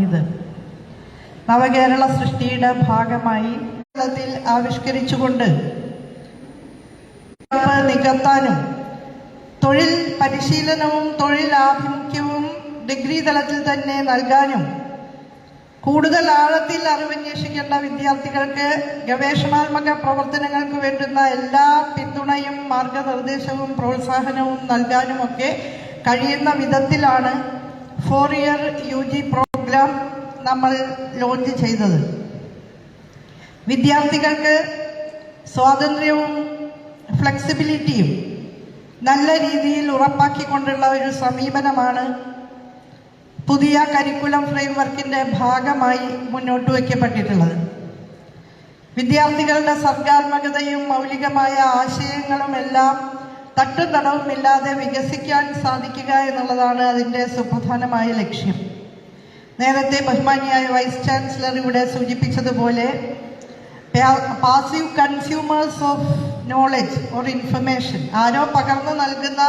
ഇത് നവകേരള സൃഷ്ടിയുടെ ഭാഗമായി കേരളത്തിൽ ആവിഷ്കരിച്ചുകൊണ്ട് നികത്താനും തൊഴിൽ പരിശീലനവും തൊഴിലാഭിമുഖ്യവും ഡിഗ്രി തലത്തിൽ തന്നെ നൽകാനും കൂടുതൽ ആഴത്തിൽ അറിവന്വേഷിക്കേണ്ട വിദ്യാർത്ഥികൾക്ക് ഗവേഷണാത്മക പ്രവർത്തനങ്ങൾക്ക് വേണ്ടുന്ന എല്ലാ പിന്തുണയും മാർഗനിർദ്ദേശവും പ്രോത്സാഹനവും നൽകാനുമൊക്കെ കഴിയുന്ന വിധത്തിലാണ് four year U G programme നമ്മൾ ലോഞ്ച് ചെയ്തത്. വിദ്യാർത്ഥികൾക്ക് സ്വാതന്ത്ര്യവും ഫ്ലെക്സിബിലിറ്റിയും നല്ല രീതിയിൽ ഉറപ്പാക്കിക്കൊണ്ടുള്ള ഒരു സമീപനമാണ് പുതിയ കരിക്കുലം ഫ്രെയിംവർക്കിന്റെ ഭാഗമായി മുന്നോട്ട് വയ്ക്കപ്പെട്ടിട്ടുള്ളത്. വിദ്യാർത്ഥികളുടെ സർഗാത്മകതയും മൗലികമായ ആശയങ്ങളും എല്ലാം തട്ടും തടവുമില്ലാതെ വികസിക്കാൻ സാധിക്കുക എന്നുള്ളതാണ് അതിന്റെ സുപ്രധാനമായ ലക്ഷ്യം. നേരത്തെ ബഹുമാനിയായ വൈസ് ചാൻസലർ ഇവിടെ സൂചിപ്പിച്ചതുപോലെ passive consumers of knowledge or information ആരോ പകർന്നു നൽകുന്ന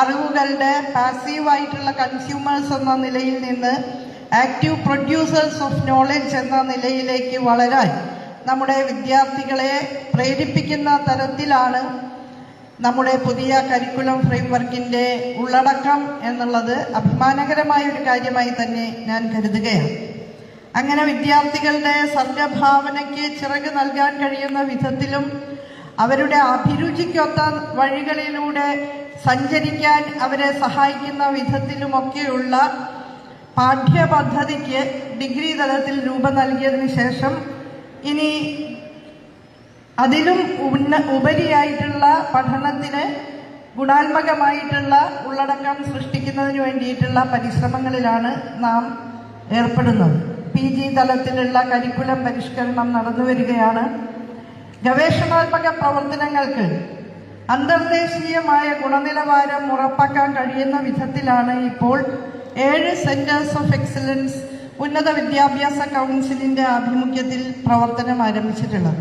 അറിവുകളുടെ പാസീവായിട്ടുള്ള കൺസ്യൂമേഴ്സ് എന്ന നിലയിൽ നിന്ന് ആക്റ്റീവ് പ്രൊഡ്യൂസേഴ്സ് ഓഫ് നോളജ് എന്ന നിലയിലേക്ക് വളരാൻ നമ്മുടെ വിദ്യാർത്ഥികളെ പ്രേരിപ്പിക്കുന്ന തരത്തിലാണ് നമ്മുടെ പുതിയ കരിക്കുലം ഫ്രെയിംവർക്കിന്റെ ഉള്ളടക്കം എന്നുള്ളത് അഭിമാനകരമായ ഒരു കാര്യമായി തന്നെ ഞാൻ കരുതുകയാണ്. അങ്ങനെ വിദ്യാർത്ഥികളുടെ സർഗഭാവനയ്ക്ക് ചിറക് നൽകാൻ കഴിയുന്ന വിധത്തിലും അവരുടെ അഭിരുചിക്കൊത്ത വഴികളിലൂടെ സഞ്ചരിക്കാൻ അവരെ സഹായിക്കുന്ന വിധത്തിലുമൊക്കെയുള്ള പാഠ്യപദ്ധതിക്ക് ഡിഗ്രി തലത്തിൽ രൂപം നൽകിയതിനു ശേഷം ഇനി അതിലും ഉന്ന ഉപരിയായിട്ടുള്ള പഠനത്തിന് ഗുണാത്മകമായിട്ടുള്ള ഉള്ളടക്കം സൃഷ്ടിക്കുന്നതിന് വേണ്ടിയിട്ടുള്ള പരിശ്രമങ്ങളിലാണ് നാം ഏർപ്പെടുന്നത്. പി ജി തലത്തിലുള്ള കരിക്കുലം പരിഷ്കരണം നടന്നു വരികയാണ് ഗവേഷണാത്മക പ്രവർത്തനങ്ങൾക്ക് അന്തർദേശീയമായ ഗുണനിലവാരം ഉറപ്പാക്കാൻ കഴിയുന്ന വിധത്തിലാണ് ഇപ്പോൾ ഏഴ് സെന്റേഴ്സ് ഓഫ് എക്സലൻസ് ഉന്നത വിദ്യാഭ്യാസ കൗൺസിലിന്റെ ആഭിമുഖ്യത്തിൽ പ്രവർത്തനം ആരംഭിച്ചിട്ടുള്ളത്.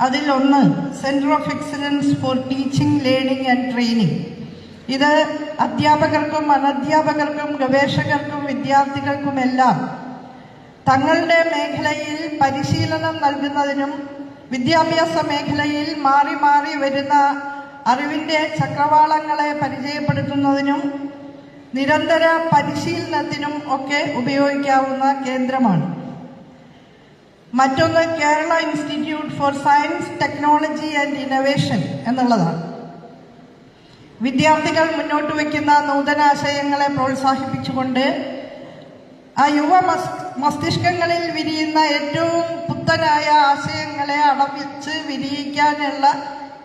അതിലൊന്ന് centre of excellence for teaching learning and training ഇത് അധ്യാപകർക്കും അനധ്യാപകർക്കും ഗവേഷകർക്കും വിദ്യാർത്ഥികൾക്കുമെല്ലാം തങ്ങളുടെ മേഖലയിൽ പരിശീലനം നൽകുന്നതിനും വിദ്യാഭ്യാസ മേഖലയിൽ മാറി മാറി വരുന്ന അറിവിന്റെ ചക്രവാളങ്ങളെ പരിചയപ്പെടുത്തുന്നതിനും നിരന്തര പരിശീലനത്തിനും ഒക്കെ ഉപയോഗിക്കാവുന്ന കേന്ദ്രമാണ്. മറ്റൊന്ന് Kerala institute for science technology and innovation എന്നുള്ളതാണ്. വിദ്യാർത്ഥികൾ മുന്നോട്ട് വയ്ക്കുന്ന നൂതനാശയങ്ങളെ പ്രോത്സാഹിപ്പിച്ചുകൊണ്ട് ആ യുവ മസ്തിഷ്കങ്ങളിൽ വിരിയുന്ന ഏറ്റവും പുത്തനായ ആശയങ്ങളെ അടവിച്ച് വിരിയിക്കാനുള്ള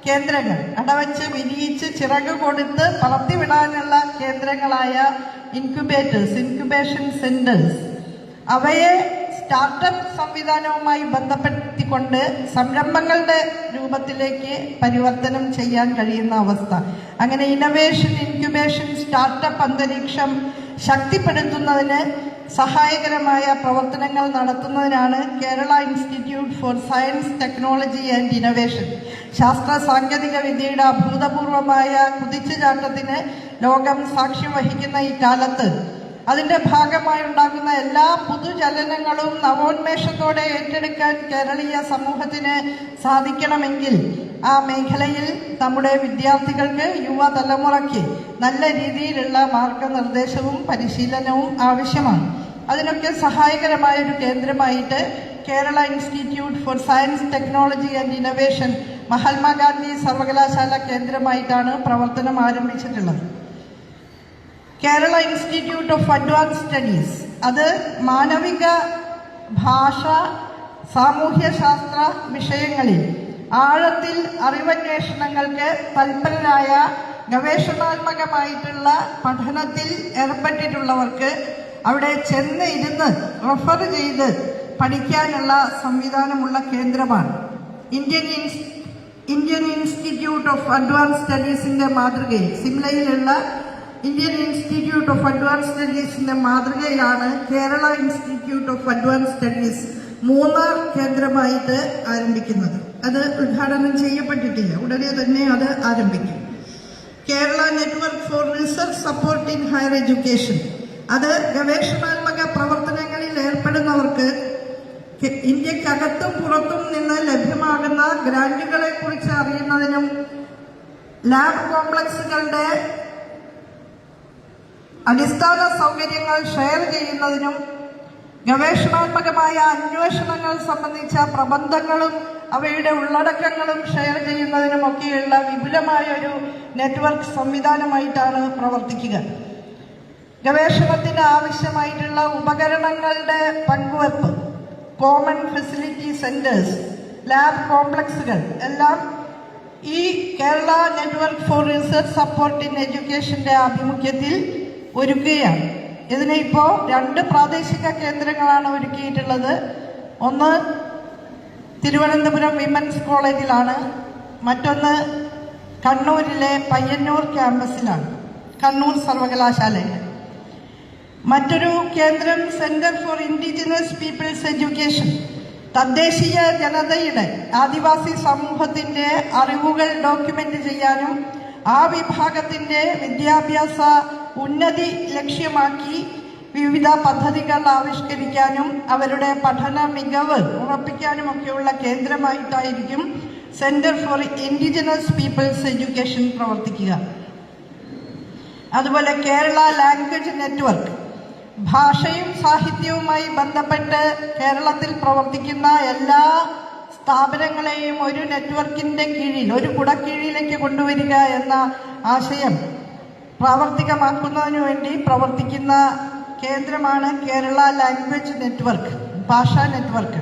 കേന്ദ്രങ്ങൾ. അടവച്ച് വിരിയിച്ച് ചിറക് കൊടുത്ത് പറത്തിവിടാനുള്ള കേന്ദ്രങ്ങളായ ഇൻക്യുബേറ്റേഴ്സ് ഇൻക്യുബേഷൻ സെന്റേഴ്സ് അവയെ സ്റ്റാർട്ടപ്പ് സംവിധാനവുമായി ബന്ധപ്പെടുത്തിക്കൊണ്ട് സംരംഭങ്ങളുടെ രൂപത്തിലേക്ക് പരിവർത്തനം ചെയ്യാൻ കഴിയുന്ന അവസ്ഥ. അങ്ങനെ ഇന്നവേഷൻ ഇൻക്യുബേഷൻ സ്റ്റാർട്ടപ്പ് അന്തരീക്ഷം ശക്തിപ്പെടുത്തുന്നതിന് സഹായകരമായ പ്രവർത്തനങ്ങൾ നടത്തുന്നതിനാണ് Kerala institute for science technology and innovation. ശാസ്ത്ര സാങ്കേതിക വിദ്യയുടെ അഭൂതപൂർവമായ കുതിച്ചുചാട്ടത്തിന് ലോകം സാക്ഷ്യം വഹിക്കുന്ന ഈ കാലത്ത് അതിന്റെ ഭാഗമായി ഉണ്ടാകുന്ന എല്ലാ പുതുചലനങ്ങളും നവോന്മേഷത്തോടെ ഏറ്റെടുക്കാൻ കേരളീയ സമൂഹത്തിന് സാധിക്കണമെങ്കിൽ ആ മേഖലയിൽ നമ്മുടെ വിദ്യാർത്ഥികൾക്ക് യുവതലമുറയ്ക്ക് നല്ല രീതിയിലുള്ള മാർഗനിർദ്ദേശവും പരിശീലനവും ആവശ്യമാണ്. അതിനൊക്കെ സഹായകരമായ ഒരു കേന്ദ്രമായിട്ട് Kerala institute for science technology and innovation Mahatma Gandhi സർവകലാശാല കേന്ദ്രമായിട്ടാണ് പ്രവർത്തനം ആരംഭിച്ചിട്ടുള്ളത്. Kerala institute of advance studies അത് മാനവിക ഭാഷ സാമൂഹ്യശാസ്ത്ര വിഷയങ്ങളിൽ ആഴത്തിൽ അറിവന്വേഷണങ്ങൾക്ക് തൽപരരായ ഗവേഷണാത്മകമായിട്ടുള്ള പഠനത്തിൽ ഏർപ്പെട്ടിട്ടുള്ളവർക്ക് അവിടെ ചെന്ന് ഇരുന്ന് റെഫർ ചെയ്ത് പഠിക്കാനുള്ള സംവിധാനമുള്ള കേന്ദ്രമാണ്. Indian Indian institute of advance സ്റ്റഡീസിന്റെ മാതൃകയിൽ സിംലയിലുള്ള ഇന്ത്യൻ ഇൻസ്റ്റിറ്റ്യൂട്ട് ഓഫ് അഡ്വാൻസ് സ്റ്റഡീസിന്റെ മാതൃകയിലാണ് Kerala institute of advance studies Munnar കേന്ദ്രമായിട്ട് ആരംഭിക്കുന്നത്. അത് ഉദ്ഘാടനം ചെയ്യപ്പെട്ടിട്ടില്ല. ഉടനെ തന്നെ അത് ആരംഭിക്കും. Kerala network for research support in higher education. അത് ഗവേഷണാത്മക പ്രവർത്തനങ്ങളിൽ ഏർപ്പെടുന്നവർക്ക് ഇന്ത്യക്കകത്തും പുറത്തും നിന്ന് ലഭ്യമാകുന്ന ഗ്രാൻഡുകളെ കുറിച്ച് അറിയുന്നതിനും ലാബ് കോംപ്ലക്സുകളുടെ അടിസ്ഥാന സൗകര്യങ്ങൾ ഷെയർ ചെയ്യുന്നതിനും ഗവേഷണാത്മകമായ അന്വേഷണങ്ങൾ സംബന്ധിച്ച പ്രബന്ധങ്ങളും അവയുടെ ഉള്ളടക്കങ്ങളും ഷെയർ ചെയ്യുന്നതിനുമൊക്കെയുള്ള വിപുലമായ ഒരു നെറ്റ്വർക്ക് സംവിധാനമായിട്ടാണ് പ്രവർത്തിക്കുക. ഗവേഷണത്തിന് ആവശ്യമായിട്ടുള്ള ഉപകരണങ്ങളുടെ പങ്കുവെപ്പ് കോമൺ ഫെസിലിറ്റി സെന്റേഴ്സ് ലാബ് കോംപ്ലക്സുകൾ എല്ലാം ഈ Kerala network for research support in എഡ്യൂക്കേഷന്റെ ആഭിമുഖ്യത്തിൽ ഒരുക്കുകയാണ്. ഇതിന് ഇപ്പോൾ രണ്ട് പ്രാദേശിക കേന്ദ്രങ്ങളാണ് ഒരുക്കിയിട്ടുള്ളത്. ഒന്ന് തിരുവനന്തപുരം വിമൻസ് കോളേജിലാണ്. മറ്റൊന്ന് കണ്ണൂരിലെ പയ്യന്നൂർ ക്യാമ്പസിലാണ്. കണ്ണൂർ സർവകലാശാലയിൽ മറ്റൊരു കേന്ദ്രം centre for indigenous peoples education. തദ്ദേശീയ ജനതയുടെ ആദിവാസി സമൂഹത്തിന്റെ അറിവുകൾ ഡോക്യുമെന്റ് ചെയ്യാനും ആ വിഭാഗത്തിന്റെ വിദ്യാഭ്യാസ ഉന്നതി ലക്ഷ്യമാക്കി വിവിധ പദ്ധതികൾ ആവിഷ്കരിക്കാനും അവരുടെ പഠന മികവ് ഉറപ്പിക്കാനുമൊക്കെയുള്ള കേന്ദ്രമായിട്ടായിരിക്കും centre for indigenous peoples education പ്രവർത്തിക്കുക. അതുപോലെ കേരള ലാംഗ്വേജ് നെറ്റ്വർക്ക് ഭാഷയും സാഹിത്യവുമായി ബന്ധപ്പെട്ട് കേരളത്തിൽ പ്രവർത്തിക്കുന്ന എല്ലാ സ്ഥാപനങ്ങളെയും ഒരു നെറ്റ്വർക്കിന്റെ കീഴിൽ ഒരു കുടക്കീഴിലേക്ക് കൊണ്ടുവരിക എന്ന ആശയം പ്രാവർത്തികമാക്കുന്നതിനു വേണ്ടി പ്രവർത്തിക്കുന്ന കേന്ദ്രമാണ് കേരള ലാംഗ്വേജ് നെറ്റ്വർക്ക് ഭാഷാ നെറ്റ്വർക്ക്.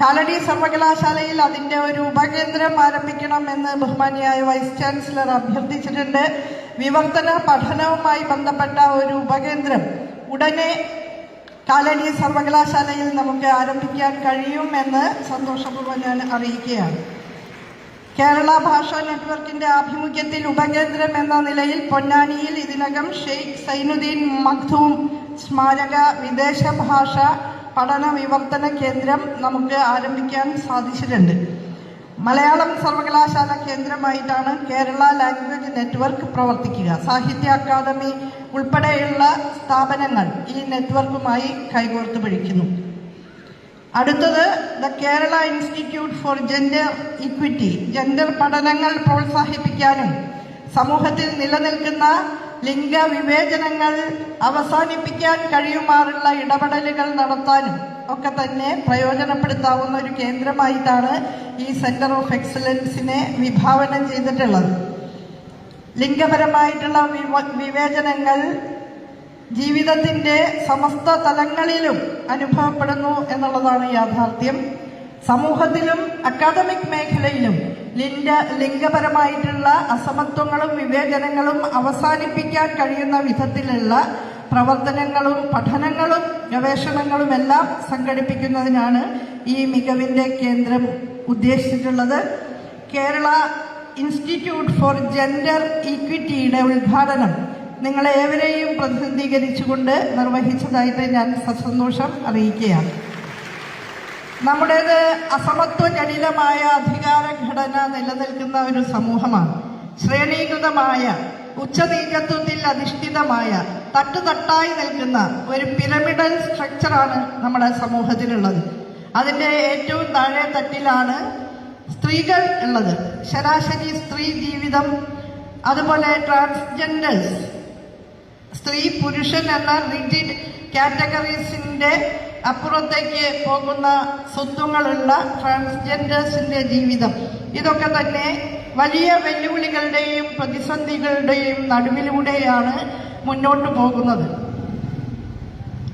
കാലടി സർവകലാശാലയിൽ അതിന്റെ ഒരു ഉപകേന്ദ്രം ആരംഭിക്കണം എന്ന് ബഹുമാനിയായ വൈസ് ചാൻസലർ അഭ്യർത്ഥിച്ചിട്ടുണ്ട്. വിവർത്തന പഠനവുമായി ബന്ധപ്പെട്ട ഒരു ഉപകേന്ദ്രം ഉടനെ കാലടി സർവകലാശാലയിൽ നമുക്ക് ആരംഭിക്കാൻ കഴിയുമെന്ന് സന്തോഷപൂർവം ഞാൻ അറിയിക്കുകയാണ്. കേരള ഭാഷാ നെറ്റ്വർക്കിന്റെ ആഭിമുഖ്യത്തിൽ ഉപകേന്ദ്രം എന്ന നിലയിൽ പൊന്നാനിയിൽ ഇതിനകം ഷെയ്ഖ് സൈനുദ്ദീൻ മഖ്ദൂം സ്മാരക വിദേശ ഭാഷ പഠന വിവർത്തന കേന്ദ്രം നമുക്ക് ആരംഭിക്കാൻ സാധിച്ചിട്ടുണ്ട്. മലയാളം സർവകലാശാല കേന്ദ്രമായിട്ടാണ് കേരള ലാംഗ്വേജ് നെറ്റ്വർക്ക് പ്രവർത്തിക്കുക. സാഹിത്യ അക്കാദമി ഉൾപ്പെടെയുള്ള സ്ഥാപനങ്ങൾ ഈ നെറ്റ്വർക്കുമായി കൈകോർത്ത് പിടിക്കുന്നു. അടുത്തത് the Kerala institute for gender equity. Gender പഠനങ്ങൾ പ്രോത്സാഹിപ്പിക്കാനും സമൂഹത്തിൽ നിലനിൽക്കുന്ന ലിംഗവിവേചനങ്ങൾ അവസാനിപ്പിക്കാൻ കഴിയുമാറുള്ള ഇടപെടലുകൾ നടത്താനും ഒക്കെ തന്നെ പ്രയോജനപ്പെടുത്താവുന്ന ഒരു കേന്ദ്രമായിട്ടാണ് ഈ സെന്റർ ഓഫ് എക്സലൻസിനെ വിഭാവനം ചെയ്തിട്ടുള്ളത്. ലിംഗപരമായിട്ടുള്ള വിവേചനങ്ങൾ ജീവിതത്തിന്റെ സമസ്ത തലങ്ങളിലും അനുഭവപ്പെടുന്നു എന്നുള്ളതാണ് യാഥാർത്ഥ്യം. സമൂഹത്തിലും അക്കാദമിക് മേഖലയിലും ലിംഗ ലിംഗപരമായിട്ടുള്ള അസമത്വങ്ങളും വിവേചനങ്ങളും അവസാനിപ്പിക്കാൻ കഴിയുന്ന വിധത്തിലുള്ള പ്രവർത്തനങ്ങളും പഠനങ്ങളും ഗവേഷണങ്ങളും എല്ലാം സംഘടിപ്പിക്കുന്നതിനാണ് ഈ മികവിന്റെ കേന്ദ്രം ഉദ്ദേശിച്ചിട്ടുള്ളത്. കേരള ഇൻസ്റ്റിറ്റ്യൂട്ട് ഫോർ ജെൻഡർ ഈക്വിറ്റിയുടെ ഉദ്ഘാടനം നിങ്ങളെ ഏവരെയും പ്രതിനിധീകരിച്ചുകൊണ്ട് നിർവഹിച്ചതായിട്ട് ഞാൻ സസന്തോഷം അറിയിക്കുകയാണ്. നമ്മുടേത് അധികാര ഘടന നിലനിൽക്കുന്ന ഒരു സമൂഹമാണ്. ശ്രേണീകൃതമായ ഉച്ചനീചത്വത്തിൽ അധിഷ്ഠിതമായ തട്ടുതട്ടായി നിൽക്കുന്ന ഒരു പിരമിഡൽ സ്ട്രക്ചറാണ് നമ്മുടെ സമൂഹത്തിലുള്ളത്. അതിന്റെ ഏറ്റവും താഴെ തട്ടിലാണ് സ്ത്രീകൾ ഉള്ളത്. ശരാശരി സ്ത്രീ ജീവിതം അതുപോലെ ട്രാൻസ്ജെൻഡേഴ്സ്. സ്ത്രീ പുരുഷൻ എന്ന റിജിഡ് കാറ്റഗറീസിന്റെ അപ്പുറത്തേക്ക് പോകുന്ന സ്വത്വങ്ങളുള്ള ട്രാൻസ്ജെൻഡേഴ്സിന്റെ ജീവിതം. ഇതൊക്കെ തന്നെ വലിയ വെല്ലുവിളികളുടെയും പ്രതിസന്ധികളുടെയും നടുവിലൂടെയാണ് മുന്നോട്ട് പോകുന്നത്.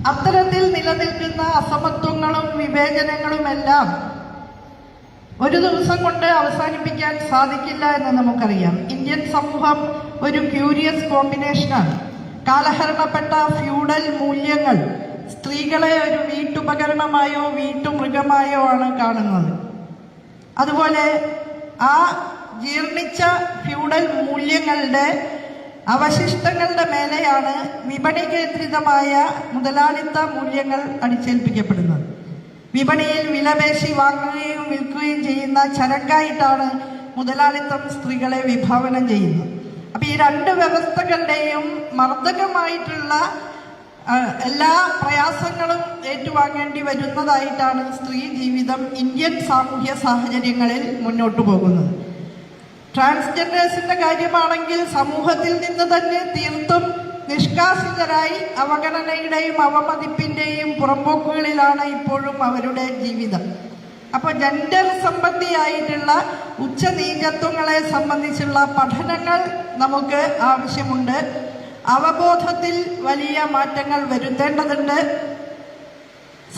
അത്തരത്തിൽ നിലനിൽക്കുന്ന അസമത്വങ്ങളും വിവേചനങ്ങളുമെല്ലാം ഒരു ദിവസം കൊണ്ട് അവസാനിപ്പിക്കാൻ സാധിക്കില്ല എന്ന് നമുക്കറിയാം. ഇന്ത്യൻ സമൂഹം ഒരു ക്യൂരിയസ് കോമ്പിനേഷനാണ്. കാലഹരണപ്പെട്ട ഫ്യൂഡൽ മൂല്യങ്ങൾ സ്ത്രീകളെ ഒരു വീട്ടുപകരണമായോ വീട്ടുമൃഗമായോ ആണ് കാണുന്നത്. അതുപോലെ ആ ജീർണിച്ച ഫ്യൂഡൽ മൂല്യങ്ങളുടെ അവശിഷ്ടങ്ങളുടെ മേലെയാണ് വിപണി കേന്ദ്രിതമായ മുതലാളിത്ത മൂല്യങ്ങൾ അടിച്ചേൽപ്പിക്കപ്പെടുന്നത്. വിപണിയിൽ വിലപേശി വാങ്ങുകയും വിൽക്കുകയും ചെയ്യുന്ന ചരക്കായിട്ടാണ് മുതലാളിത്തം സ്ത്രീകളെ വിഭാവനം ചെയ്യുന്നത്. അപ്പൊ ഈ രണ്ട് വ്യവസ്ഥകളുടെയും മർദ്ദകമായിട്ടുള്ള എല്ലാ പ്രയാസങ്ങളും ഏറ്റുവാങ്ങേണ്ടി വരുന്നതായിട്ടാണ് സ്ത്രീ ജീവിതം ഇന്ത്യൻ സാമൂഹ്യ സാഹചര്യങ്ങളിൽ മുന്നോട്ടു പോകുന്നത്. ട്രാൻസ്ജെൻഡേഴ്സിന്റെ കാര്യമാണെങ്കിൽ സമൂഹത്തിൽ നിന്ന് തന്നെ തീർത്തും നിഷ്കാസിതരായി അവഗണനയുടെയും അവമതിപ്പിന്റെയും പുറമ്പോക്കുകളിലാണ് ഇപ്പോഴും അവരുടെ ജീവിതം. അപ്പോൾ ജെൻഡർ സംബന്ധിയായിട്ടുള്ള ഉച്ചനീചത്വങ്ങളെ സംബന്ധിച്ചുള്ള പഠനങ്ങൾ നമുക്ക് ആവശ്യമുണ്ട്. അവബോധത്തിൽ വലിയ മാറ്റങ്ങൾ വരുത്തേണ്ടതുണ്ട്.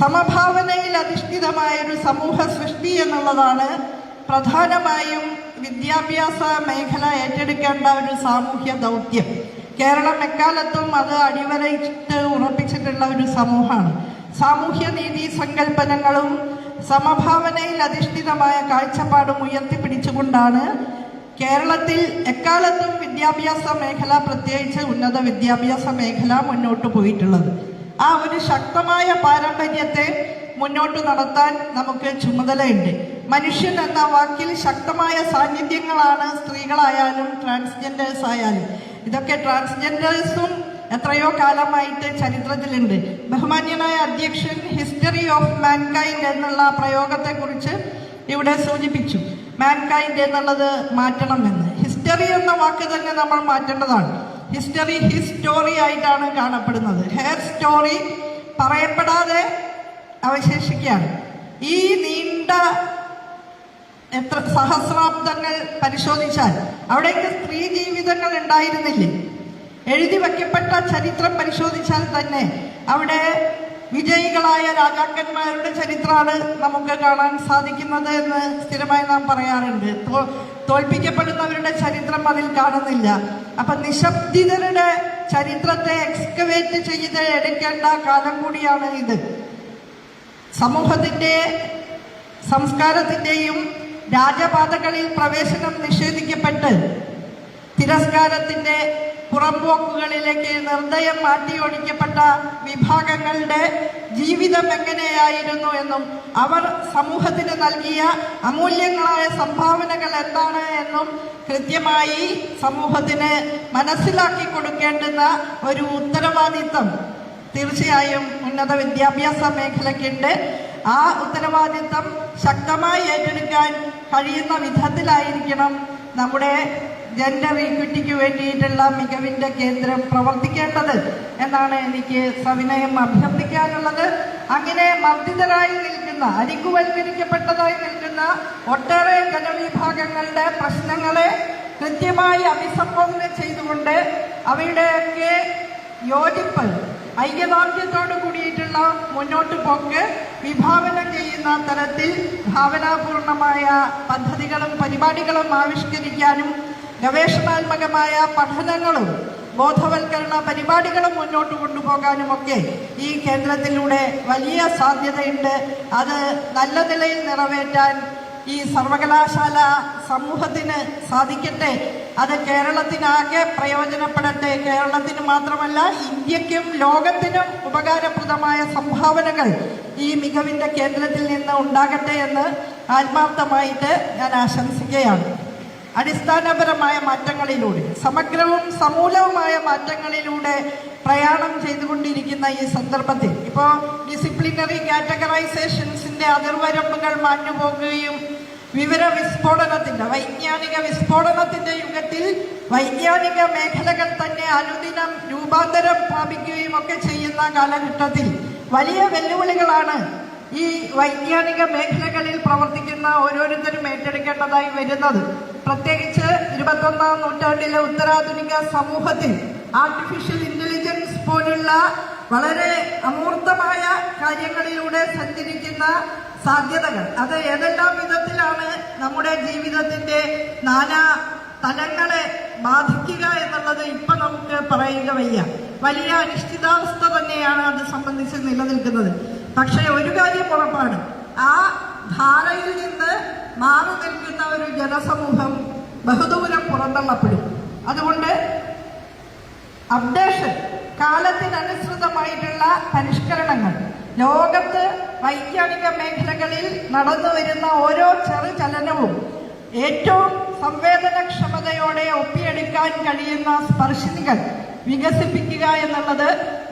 സമഭാവനയിൽ അധിഷ്ഠിതമായൊരു സമൂഹ സൃഷ്ടി എന്നുള്ളതാണ് പ്രധാനമായും വിദ്യാഭ്യാസ മേഖല ഏറ്റെടുക്കേണ്ട ഒരു സാമൂഹ്യ ദൗത്യം. കേരളം എക്കാലത്തും അത് അടിവരയിട്ട് ഉറപ്പിച്ചിട്ടുള്ള ഒരു സമൂഹമാണ്. സാമൂഹ്യ നീതി സങ്കല്പനങ്ങളും സമഭാവനയിൽ അധിഷ്ഠിതമായ കാഴ്ചപ്പാടും ഉയർത്തിപ്പിടിച്ചുകൊണ്ടാണ് കേരളത്തിൽ എക്കാലത്തും വിദ്യാഭ്യാസ മേഖല പ്രത്യേകിച്ച് ഉന്നത വിദ്യാഭ്യാസ മേഖല മുന്നോട്ട് പോയിട്ടുള്ളത്. ആ ഒരു ശക്തമായ പാരമ്പര്യത്തെ മുന്നോട്ട് നടത്താൻ നമുക്ക് ചുമതലയുണ്ട്. മനുഷ്യൻ എന്ന വാക്കിൽ ശക്തമായ സാന്നിധ്യങ്ങളാണ് സ്ത്രീകളായാലും ട്രാൻസ്ജെൻഡേഴ്സ് ആയാലും. ഇതൊക്കെ ട്രാൻസ്ജെൻഡേഴ്സും എത്രയോ കാലമായിട്ട് ചരിത്രത്തിലുണ്ട്. ബഹുമാന്യനായ അധ്യക്ഷൻ ഹിസ്റ്ററി ഓഫ് മാൻകൈൻഡ് എന്നുള്ള പ്രയോഗത്തെക്കുറിച്ച് ഇവിടെ സൂചിപ്പിച്ചു. മാൻകൈൻഡ് എന്നുള്ളത് മാറ്റണമെന്ന്. ഹിസ്റ്ററി എന്ന വാക്ക് തന്നെ നമ്മൾ മാറ്റേണ്ടതാണ്. ഹിസ്റ്ററി ഹിസ്റ്റോറി ആയിട്ടാണ് കാണപ്പെടുന്നത്. ഹെയർ സ്റ്റോറി പറയപ്പെടാതെ അവശേഷിക്കുകയാണ്. ഈ നീണ്ട എത്ര സഹസ്രാബ്ദങ്ങൾ പരിശോധിച്ചാൽ അവിടേക്ക് സ്ത്രീ ജീവിതങ്ങൾ ഉണ്ടായിരുന്നില്ലേ? എഴുതി വയ്ക്കപ്പെട്ട ചരിത്രം പരിശോധിച്ചാൽ തന്നെ അവിടെ വിജയികളായ രാജാക്കന്മാരുടെ ചരിത്രമാണ് നമുക്ക് കാണാൻ സാധിക്കുന്നത് എന്ന് സ്ഥിരമായി നാം പറയാറുണ്ട്. തോൽപ്പിക്കപ്പെടുന്നവരുടെ ചരിത്രം അതിൽ കാണുന്നില്ല. അപ്പൊ നിശബ്ദിതരുടെ ചരിത്രത്തെ എക്സ്കവേറ്റ് ചെയ്ത് എടുക്കേണ്ട കാലം കൂടിയാണ് ഇത്. സമൂഹത്തിന്റെ സംസ്കാരത്തിന്റെയും രാജപാതകളിൽ പ്രവേശനം നിഷേധിക്കപ്പെട്ട് തിരസ്കാരത്തിന്റെ പുറംപോക്കുകളിലേക്ക് നിർദ്ദയം മാറ്റിയൊഴിക്കപ്പെട്ട വിഭാഗങ്ങളുടെ ജീവിതം എങ്ങനെയായിരുന്നു എന്നും അവർ സമൂഹത്തിന് നൽകിയ അമൂല്യങ്ങളായ സംഭാവനകൾ എന്താണ് എന്നും കൃത്യമായി സമൂഹത്തിന് മനസ്സിലാക്കി കൊടുക്കേണ്ടുന്ന ഒരു ഉത്തരവാദിത്തം തീർച്ചയായും ഉന്നത വിദ്യാഭ്യാസ മേഖലയ്ക്കുണ്ട്. ആ ഉത്തരവാദിത്തം ശക്തമായി ഏറ്റെടുക്കാൻ കഴിയുന്ന വിധത്തിലായിരിക്കണം നമ്മുടെ ജെൻഡർ ഇക്വിറ്റിക്ക് വേണ്ടിയിട്ടുള്ള മികവിന്റെ കേന്ദ്രം പ്രവർത്തിക്കേണ്ടത് എന്നാണ് എനിക്ക് സവിനയം അഭ്യർത്ഥിക്കാനുള്ളത്. അങ്ങനെ മർദ്ദിതരായി നിൽക്കുന്ന അരികുവൽക്കരിക്കപ്പെട്ടതായി നിൽക്കുന്ന ഒട്ടേറെ ജനവിഭാഗങ്ങളുടെ പ്രശ്നങ്ങളെ കൃത്യമായി അഭിസംബോധന ചെയ്തുകൊണ്ട് അവയുടെയൊക്കെ യോജിപ്പ്. ഐക്യദാർഢ്യത്തോട് കൂടിയിട്ടുള്ള മുന്നോട്ട് പോക്ക് വിഭാവനം ചെയ്യുന്ന തരത്തിൽ ഭാവനാപൂർണമായ പദ്ധതികളും പരിപാടികളും ആവിഷ്കരിക്കാനും ഗവേഷണാത്മകമായ പഠനങ്ങളും ബോധവൽക്കരണ പരിപാടികളും മുന്നോട്ട് കൊണ്ടുപോകാനുമൊക്കെ ഈ കേന്ദ്രത്തിലൂടെ വലിയ സാധ്യതയുണ്ട്. അത് നല്ല നിലയിൽ നിറവേറ്റാൻ ഈ സർവകലാശാല സമൂഹത്തിന് സാധിക്കട്ടെ. അത് കേരളത്തിനാകെ പ്രയോജനപ്പെടട്ടെ. കേരളത്തിന് മാത്രമല്ല ഇന്ത്യക്കും ലോകത്തിനും ഉപകാരപ്രദമായ സംഭാവനകൾ ഈ മികവിന്റെ കേന്ദ്രത്തിൽ നിന്ന് ഉണ്ടാകട്ടെ എന്ന് ആത്മാർത്ഥമായിട്ട് ഞാൻ ആശംസിക്കുകയാണ്. അടിസ്ഥാനപരമായ മാറ്റങ്ങളിലൂടെ സമഗ്രവും സമൂലവുമായ മാറ്റങ്ങളിലൂടെ പ്രയാണം ചെയ്തുകൊണ്ടിരിക്കുന്ന ഈ സന്ദർഭത്തിൽ ഇപ്പോൾ ഡിസിപ്ലിനറി കാറ്റഗറൈസേഷൻസിന്റെ അതിർവരമ്പുകൾ മാഞ്ഞുപോകുകയും വിവര വിസ്ഫോടനത്തിന്റെ വൈജ്ഞാനിക വിസ്ഫോടനത്തിന്റെ യുഗത്തിൽ വൈജ്ഞാനിക മേഖലകൾ തന്നെ അനുദിനം രൂപാന്തരം പ്രാപിക്കുകയും ഒക്കെ ചെയ്യുന്ന കാലഘട്ടത്തിൽ വലിയ വെല്ലുവിളികളാണ് ഈ വൈജ്ഞാനിക മേഖലകളിൽ പ്രവർത്തിക്കുന്ന ഓരോരുത്തരും ഏറ്റെടുക്കേണ്ടതായി വരുന്നത്. പ്രത്യേകിച്ച് ഇരുപത്തൊന്നാം നൂറ്റാണ്ടിലെ ഉത്തരാധുനിക സമൂഹത്തിൽ ആർട്ടിഫിഷ്യൽ ഇന്റലിജൻസ് പോലുള്ള വളരെ അമൂർത്തമായ കാര്യങ്ങളിലൂടെ സഞ്ചരിക്കുന്ന സാധ്യതകൾ. അത് ഏതെല്ലാം വിധത്തിലാണ് നമ്മുടെ ജീവിതത്തിന്റെ നാനാ തലങ്ങളെ ബാധിക്കുക എന്നുള്ളത് ഇപ്പൊ നമുക്ക് പറയുക വയ്യ. വലിയ അനിശ്ചിതാവസ്ഥ തന്നെയാണ് അത് സംബന്ധിച്ച് നിലനിൽക്കുന്നത്. പക്ഷേ ഒരു കാര്യം ഉറപ്പാണ്. ആ ധാരയിൽ നിന്ന് മാറി നിൽക്കുന്ന ഒരു ജനസമൂഹം ബഹുദൂരം പുറന്തള്ളപ്പെടും. അതുകൊണ്ട് അപ്ഡേഷൻ കാലത്തിനനുസൃതമായിട്ടുള്ള പരിഷ്കരണങ്ങൾ. ലോകത്ത് വൈജ്ഞാനിക മേഖലകളിൽ നടന്നു വരുന്ന ഓരോ ചെറു ചലനവും ഏറ്റവും സംവേദനക്ഷമതയോടെ ഒപ്പിയെടുക്കാൻ കഴിയുന്ന സ്പർശിനികൾ വികസിപ്പിക്കുക എന്നുള്ളത്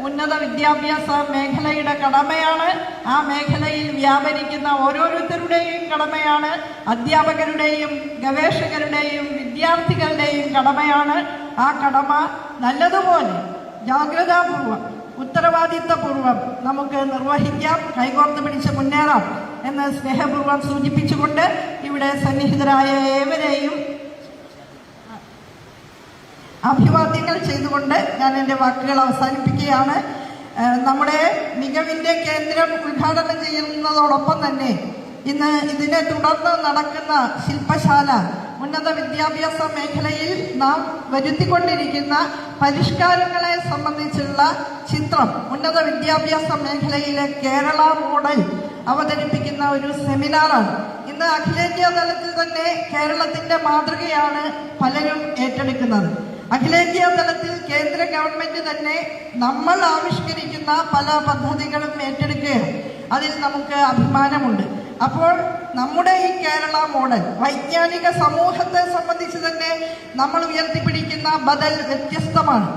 ഉന്നത വിദ്യാഭ്യാസ മേഖലയുടെ കടമയാണ്. ആ മേഖലയിൽ വ്യാപരിക്കുന്ന ഓരോരുത്തരുടെയും കടമയാണ് അധ്യാപകരുടെയും ഗവേഷകരുടെയും വിദ്യാർത്ഥികളുടെയും കടമയാണ്. ആ കടമ നല്ലതുപോലെ ജാഗ്രതാപൂർവം ഉത്തരവാദിത്വപൂർവം നമുക്ക് നിർവഹിക്കാം കൈകോർത്ത് പിടിച്ച് മുന്നേറാം എന്ന് സ്നേഹപൂർവം സൂചിപ്പിച്ചുകൊണ്ട് ഇവിടെ സന്നിഹിതരായ ഏവരെയും അഭിവാദ്യങ്ങൾ ചെയ്തുകൊണ്ട് ഞാൻ എന്റെ വാക്കുകൾ അവസാനിപ്പിക്കുകയാണ്. നമ്മുടെ മികവിന്റെ കേന്ദ്രം ഉദ്ഘാടനം ചെയ്യുന്നതോടൊപ്പം തന്നെ ഇന്ന് ഇതിനെ തുടർന്ന് നടക്കുന്ന ശില്പശാല ഉന്നത വിദ്യാഭ്യാസ മേഖലയിൽ നാം വരുത്തിക്കൊണ്ടിരിക്കുന്ന പരിഷ്കാരങ്ങളെ സംബന്ധിച്ചുള്ള ചിത്രം ഉന്നത വിദ്യാഭ്യാസ മേഖലയിലെ കേരള മോഡൽ അവതരിപ്പിക്കുന്ന ഒരു സെമിനാറാണ്. ഇന്ന് അഖിലേന്ത്യാ തലത്തിൽ തന്നെ കേരളത്തിന്റെ മാതൃകയാണ് പലരും ഏറ്റെടുക്കുന്നത്. അഖിലേന്ത്യാ തലത്തിൽ കേന്ദ്ര ഗവൺമെന്റ് തന്നെ നമ്മൾ ആവിഷ്കരിക്കുന്ന പല പദ്ധതികളും ഏറ്റെടുക്കുകയാണ്. അതിൽ നമുക്ക് അഭിമാനമുണ്ട്. അപ്പോൾ നമ്മുടെ ഈ കേരള മോഡൽ വൈജ്ഞാനിക സമൂഹത്തെ സംബന്ധിച്ച് തന്നെ നമ്മൾ ഉയർത്തിപ്പിടിക്കുന്ന ബദൽ വ്യത്യസ്തമാണ്.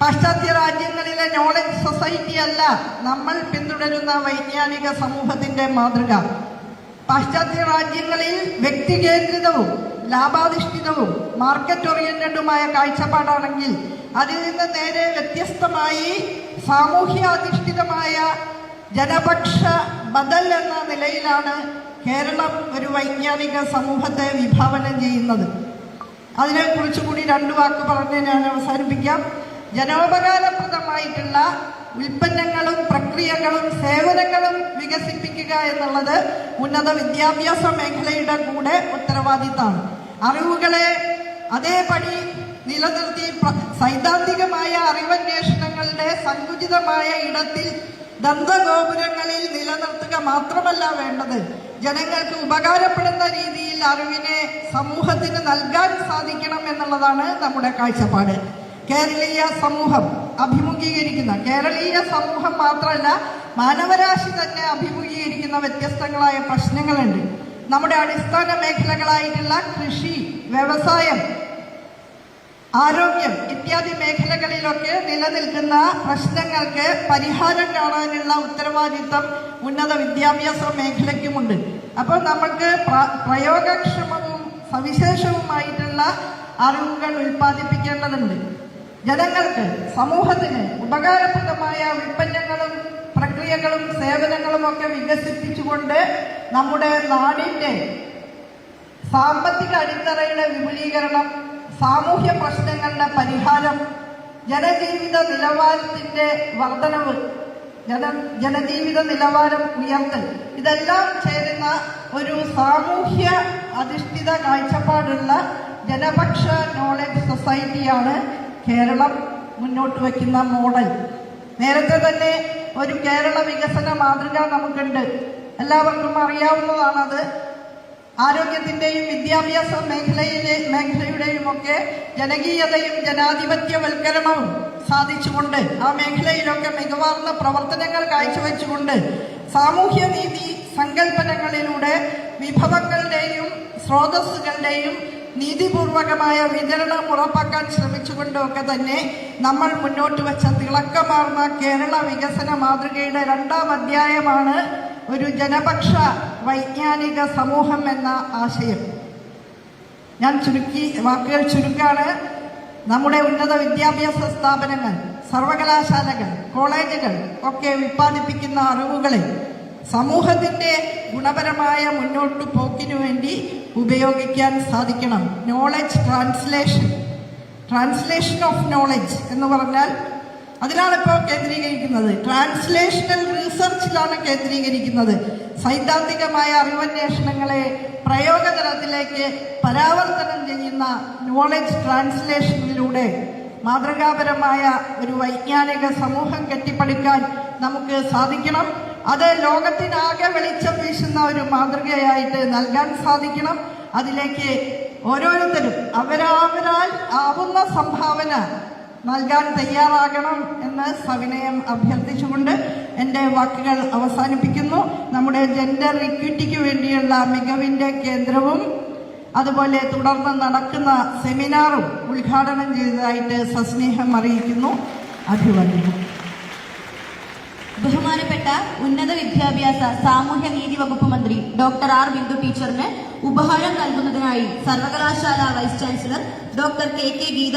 പാശ്ചാത്യ രാജ്യങ്ങളിലെ നോളജ് സൊസൈറ്റി അല്ല നമ്മൾ പിന്തുടരുന്ന വൈജ്ഞാനിക സമൂഹത്തിന്റെ മാതൃക. പാശ്ചാത്യ രാജ്യങ്ങളിൽ വ്യക്തികേന്ദ്രിതവും ലാഭാധിഷ്ഠിതവും മാർക്കറ്റ് ഓറിയന്റഡുമായ കാഴ്ചപ്പാടാണെങ്കിൽ അതിൽ നിന്ന് നേരെ വ്യത്യസ്തമായി സാമൂഹ്യാധിഷ്ഠിതമായ ജനപക്ഷ ബദൽ എന്ന നിലയിലാണ് കേരളം ഒരു വൈജ്ഞാനിക സമൂഹത്തെ വിഭാവനം ചെയ്യുന്നത്. അതിനെക്കുറിച്ച് കൂടി രണ്ടു വാക്ക് പറഞ്ഞ് ഞാൻ അവസാനിപ്പിക്കാം. ജനോപകാരപ്രദമായിട്ടുള്ള ഉൽപ്പന്നങ്ങളും പ്രക്രിയകളും സേവനങ്ങളും വികസിപ്പിക്കുക എന്നുള്ളത് ഉന്നത വിദ്യാഭ്യാസ മേഖലയുടെ കൂടെ ഉത്തരവാദിത്തമാണ്. അറിവുകളെ അതേപടി നിലനിർത്തി സൈദ്ധാന്തികമായ അറിവന്വേഷണങ്ങളുടെ സങ്കുചിതമായ ഇടത്തിൽ ദന്തഗോപുരങ്ങളിൽ നിലനിർത്തുക മാത്രമല്ല വേണ്ടത്. ജനങ്ങൾക്ക് ഉപകാരപ്പെടുന്ന രീതിയിൽ അറിവിനെ സമൂഹത്തിന് നൽകാൻ സാധിക്കണം എന്നുള്ളതാണ് നമ്മുടെ കാഴ്ചപ്പാട്. കേരളീയ സമൂഹം അഭിമുഖീകരിക്കുന്ന കേരളീയ സമൂഹം മാത്രമല്ല മാനവരാശി തന്നെ അഭിമുഖീകരിക്കുന്ന വ്യത്യസ്തങ്ങളായ പ്രശ്നങ്ങളുണ്ട്. നമ്മുടെ അടിസ്ഥാന മേഖലകളായിട്ടുള്ള കൃഷി വ്യവസായം ആരോഗ്യം ഇത്യാദി മേഖലകളിലൊക്കെ നിലനിൽക്കുന്ന പ്രശ്നങ്ങൾക്ക് പരിഹാരം കാണാനുള്ള ഉത്തരവാദിത്തം ഉന്നത വിദ്യാഭ്യാസ മേഖലയ്ക്കുമുണ്ട്. അപ്പോൾ പ്ര- പ്രയോഗക്ഷമവും സവിശേഷവുമായിട്ടുള്ള അറിവുകൾ ഉൽപ്പാദിപ്പിക്കേണ്ടതുണ്ട്. ജനങ്ങൾക്ക് സമൂഹത്തിന് ഉപകാരപ്രദമായ ഉൽപ്പന്നങ്ങളും പ്രക്രിയകളും സേവനങ്ങളും ഒക്കെ വികസിപ്പിച്ചുകൊണ്ട് നമ്മുടെ നാടിന്റെ സാമ്പത്തിക അടിത്തറയുടെ വിപുലീകരണം സാമൂഹ്യ പ്രശ്നങ്ങളുടെ പരിഹാരം ജനജീവിത നിലവാരത്തിന്റെ വർധനവ് ജന ജനജീവിത നിലവാരം ഉയർത്തൽ ഇതെല്ലാം ചേരുന്ന ഒരു സാമൂഹ്യ അധിഷ്ഠിത കാഴ്ചപ്പാടുള്ള ജനപക്ഷ നോളജ് സൊസൈറ്റിയാണ് കേരളം മുന്നോട്ട് വയ്ക്കുന്ന മോഡൽ നേരത്തെ തന്നെ ഒരു കേരള വികസന മാതൃക നമുക്കുണ്ട്. എല്ലാവർക്കും അറിയാവുന്നതാണത്. ആരോഗ്യത്തിന്റെയും വിദ്യാഭ്യാസ മേഖലയിലെ മേഖലയുടെയും ഒക്കെ ജനകീയതയും ജനാധിപത്യവൽക്കരണവും സാധിച്ചുകൊണ്ട് ആ മേഖലയിലൊക്കെ മികവാർന്ന പ്രവർത്തനങ്ങൾ കാഴ്ചവെച്ചുകൊണ്ട് സാമൂഹ്യ നീതി സങ്കല്പനങ്ങളിലൂടെ വിഭവങ്ങളുടെയും സ്രോതസ്സുകളുടെയും നീതിപൂർവകമായ വിതരണം ഉറപ്പാക്കാൻ ശ്രമിച്ചുകൊണ്ടൊക്കെ തന്നെ നമ്മൾ മുന്നോട്ട് വെച്ച തിളക്കമാർന്ന കേരള വികസന മാതൃകയുടെ രണ്ടാം അധ്യായമാണ് ഒരു ജനപക്ഷ വൈജ്ഞാനിക സമൂഹം എന്ന ആശയം. ഞാൻ ചുരുക്കി വാക്കുകൾ ചുരുക്കാണ്. നമ്മുടെ ഉന്നത വിദ്യാഭ്യാസ സ്ഥാപനങ്ങൾ സർവകലാശാലകൾ കോളേജുകൾ ഒക്കെ ഉൽപ്പാദിപ്പിക്കുന്ന അറിവുകളെ സമൂഹത്തിന്റെ ഗുണപരമായ മുന്നോട്ട് പോക്കിനു വേണ്ടി ഉപയോഗിക്കാൻ സാധിക്കണം. Knowledge translation translation of knowledge എന്ന് പറഞ്ഞാൽ അതിലാണ് ഇപ്പോൾ കേന്ദ്രീകരിക്കുന്നത്. ട്രാൻസ്ലേഷണൽ റിസർച്ചിലാണ് കേന്ദ്രീകരിക്കുന്നത്. സൈദ്ധാന്തികമായ അറിവന്വേഷണങ്ങളെ പ്രയോഗതലത്തിലേക്ക് പരാവർത്തനം ചെയ്യുന്ന നോളജ് ട്രാൻസ്ലേഷനിലൂടെ മാതൃകാപരമായ ഒരു വൈജ്ഞാനിക സമൂഹം കെട്ടിപ്പടുക്കാൻ നമുക്ക് സാധിക്കണം. അത് ലോകത്തിനാകെ വെളിച്ചം വീശുന്ന ഒരു മാതൃകയായിട്ട് നൽകാൻ സാധിക്കണം. അതിലേക്ക് ഓരോരുത്തരും അവരവരാൽ ആവുന്ന സംഭാവന നൽകാൻ തയ്യാറാകണം എന്ന് സവിനയം അഭ്യർത്ഥിച്ചുകൊണ്ട് എന്റെ വാക്കുകൾ അവസാനിപ്പിക്കുന്നു. നമ്മുടെ ജെൻഡർ ഇക്വിറ്റിക്ക് വേണ്ടിയുള്ള മികവിന്റെ കേന്ദ്രവും അതുപോലെ തുടർന്ന് നടക്കുന്ന സെമിനാറും ഉദ്ഘാടനം ചെയ്തതായിട്ട് സസ്നേഹം അറിയിക്കുന്നു. അഭിവാദ്യം ബഹുമാനപ്പെട്ട ഉന്നത വിദ്യാഭ്യാസ സാമൂഹ്യ നീതി വകുപ്പ് മന്ത്രി ഡോക്ടർ ആർ ബിന്ദു ടീച്ചറിന് ഉപഹാരം നൽകുന്നതിനായി സർവകലാശാല vice chancellor doctor K K Geetha